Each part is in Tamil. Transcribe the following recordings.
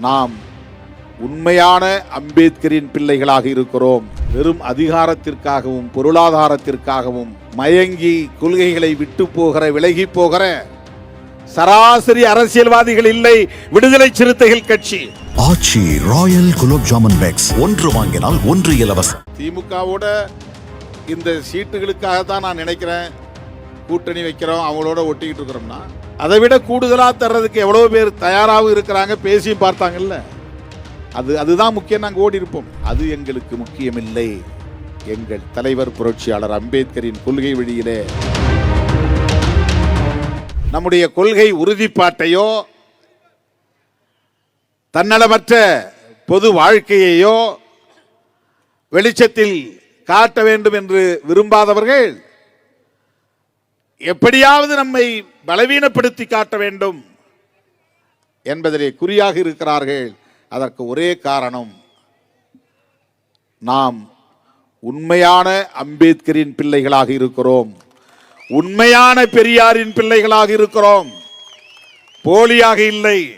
நாம் உண்மையான அம்பேத்கரின் பிள்ளைகளாக இருக்கிறோம். வெறும் அதிகாரத்திற்காகவும் பொருளாதாரத்திற்காகவும் மயங்கி கொள்கைகளை விட்டு போகிற விலகி போகிற சராசரி அரசியல்வாதிகள் இல்லை. விடுதலை சிறுத்தைகள் கட்சி. Aachi royal gulab jamun packs. ஒன்று வாங்கினால் ஒன்று இலவசம். திமுகவோட இந்த சீட்டுகளுக்காக தான் நான் நினைக்கிறேன். கூட்டணி வைக்கிறோம் அவங்களோட ஒட்டிக்கிட்டு இருக்கிறோம்னா அதை விட கூடுதலாக தர்றதுக்கு எவ்வளோ பேர் தயாராகவும் இருக்கிறாங்க பேசியும் பார்த்தாங்கல்ல? அது அதுதான் முக்கியம் நாங்கள் ஓடி இருப்போம் அது எங்களுக்கு முக்கியமில்லை. எங்கள் தலைவர் புரட்சியாளர் அம்பேத்கரின் கொள்கை வழியிலே. நம்முடைய கொள்கை உறுதிப்பாட்டையோ தன்னலமற்ற பொது வாழ்க்கையையோ வெளிச்சத்தில் காட்ட வேண்டும் என்று விரும்பாதவர்கள் எப்படியாவது நம்மை பலவீனப்படுத்தி காட்ட வேண்டும் என்பதிலே குறியாக இருக்கிறார்கள். அதற்கு ஒரே காரணம் நாம் உண்மையான அம்பேத்கரின் பிள்ளைகளாக இருக்கிறோம். உண்மையான பெரியாரின் பிள்ளைகளாக இருக்கிறோம். போலியாக இல்லை.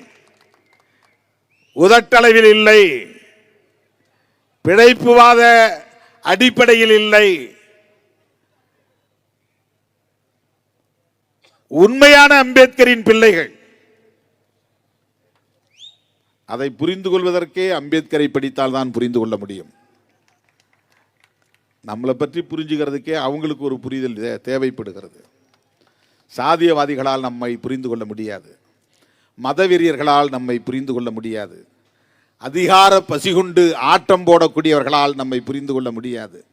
உதட்டளவில் இல்லை. பிழைப்புவாத அடிப்படையில் இல்லை. உண்மையான அம்பேத்கரின் பிள்ளைகள். அதை புரிந்து கொள்வதற்கே அம்பேத்கரை படித்தால் தான் புரிந்து கொள்ள முடியும். நம்மளை பற்றி புரிஞ்சுக்கிறதுக்கே அவங்களுக்கு ஒரு புரிதல் தே- தேவைப்படுகிறது. சாதியவாதிகளால் நம்மை புரிந்து கொள்ள முடியாது. மதவெறியர்களால் நம்மை புரிந்து கொள்ள முடியாது. அதிகார பசிகுண்டு ஆட்டம் போடக்கூடியவர்களால் நம்மை புரிந்து கொள்ள முடியாது.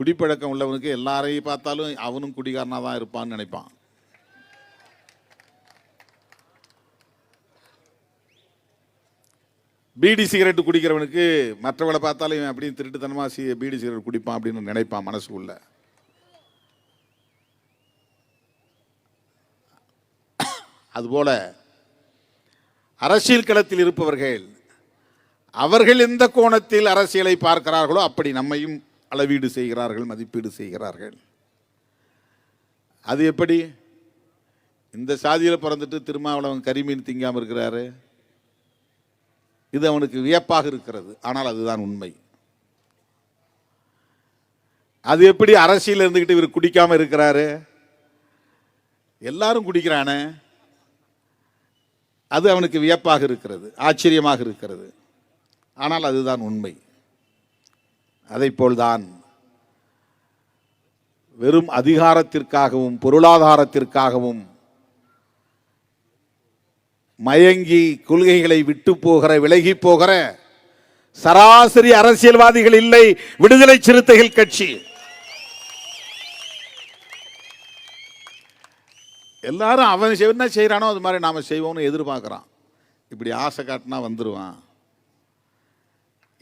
குடிப்பழக்கம் உள்ளவனுக்கு எல்லாரையும் பார்த்தாலும் அவனும் குடிகாரனாக தான் இருப்பான்னு நினைப்பான். பீடி சிகரெட் குடிக்கிறவனுக்கு மற்றவளை பார்த்தாலும் இவன் அப்படியே திருட்டுத்தனமாக சி பீடி சிகரெட் குடிப்பான் அப்படின்னு நினைப்பான் மனசுக்குள்ள. அதுபோல அரசியல் களத்தில் இருப்பவர்கள் அவர்கள் எந்த கோணத்தில் அரசியலை பார்க்கிறார்களோ அப்படி நம்மையும் அளவீடு செய்கிறார்கள் மதிப்பீடு செய்கிறார்கள். அது எப்படி? இந்த சாதியில் பிறந்துட்டு திருமாவளவன் கரிமீன் திங்காமல் இருக்கிறாரு. இது அவனுக்கு வியப்பாக இருக்கிறது. ஆனால் அதுதான் உண்மை. அது எப்படி அரசியல் இருந்துக்கிட்டு இவர் குடிக்காமல் இருக்கிறாரு? எல்லாரும் குடிக்கிறானே. அது அவனுக்கு வியப்பாக இருக்கிறது ஆச்சரியமாக இருக்கிறது. ஆனால் அதுதான் உண்மை. அதைப் போல்தான் வெறும் அதிகாரத்திற்காகவும் பொருளாதாரத்திற்காகவும் மயங்கி கொள்கைகளை விட்டு போகிற விலகி போகிற சராசரி அரசியல்வாதிகள் இல்லை விடுதலை சிறுத்தைகள் கட்சி. எல்லாரும் அவன் என்ன செய்கிறானோ அது மாதிரி நாம் செய்வோம்னு எதிர்பார்க்குறான். இப்படி ஆசை காட்டினா வந்துடுவான்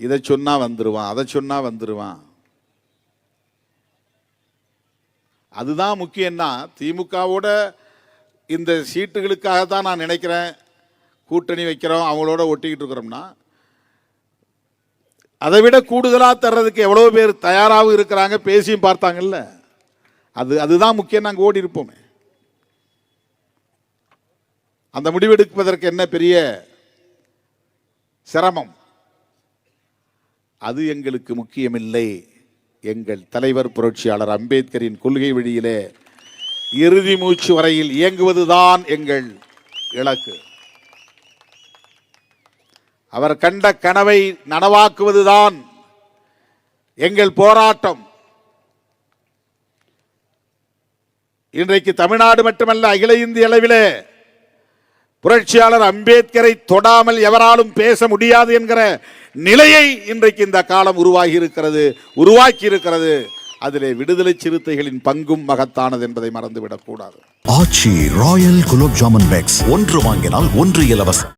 இதை சொன்னா வந்துடுவான் அதை சொன்னா வந்துடுவான் அதுதான் முக்கியம்னா திமுகவோட இந்த சீட்டுகளுக்காக தான் நான் நினைக்கிறேன் கூட்டணி வைக்கிறோம் அவங்களோட ஒட்டிக்கிட்டு இருக்கிறோம்னா அதை விட கூடுதலாக தர்றதுக்கு எவ்வளோ பேர் தயாராகவும் இருக்கிறாங்க பேசியும் பார்த்தாங்கல்ல. அது அதுதான் முக்கியம் நாங்கள் ஓடி இருப்போமே. அந்த முடிவெடுப்பதற்கு என்ன பெரிய சிரமம்? அது எங்களுக்கு முக்கியமில்லை. எங்கள் தலைவர் புரட்சியாளர் அம்பேத்கரின் கொள்கை வழியிலே இறுதி மூச்சு வரையில் இயங்குவதுதான் எங்கள் இலக்கு. அவர் கண்ட கனவை நனவாக்குவதுதான் எங்கள் போராட்டம். இன்றைக்கு தமிழ்நாடு மட்டுமல்ல அகில இந்திய அளவிலே புரட்சியாளர் அம்பேத்கரை தொடாமல் எவராலும் பேச முடியாது என்கிற நிலையை இன்றைக்கு இந்த காலம் உருவாகி இருக்கிறது உருவாக்கி இருக்கிறது அதிலே விடுதலை சிறுத்தைகளின் பங்கும் மகத்தானது என்பதை மறந்துவிடக் கூடாது ஆச்சி ராயல் குலோப் ஜாமுன் பேக்ஸ் ஒன்று வாங்கினால் ஒன்று இலவசம்.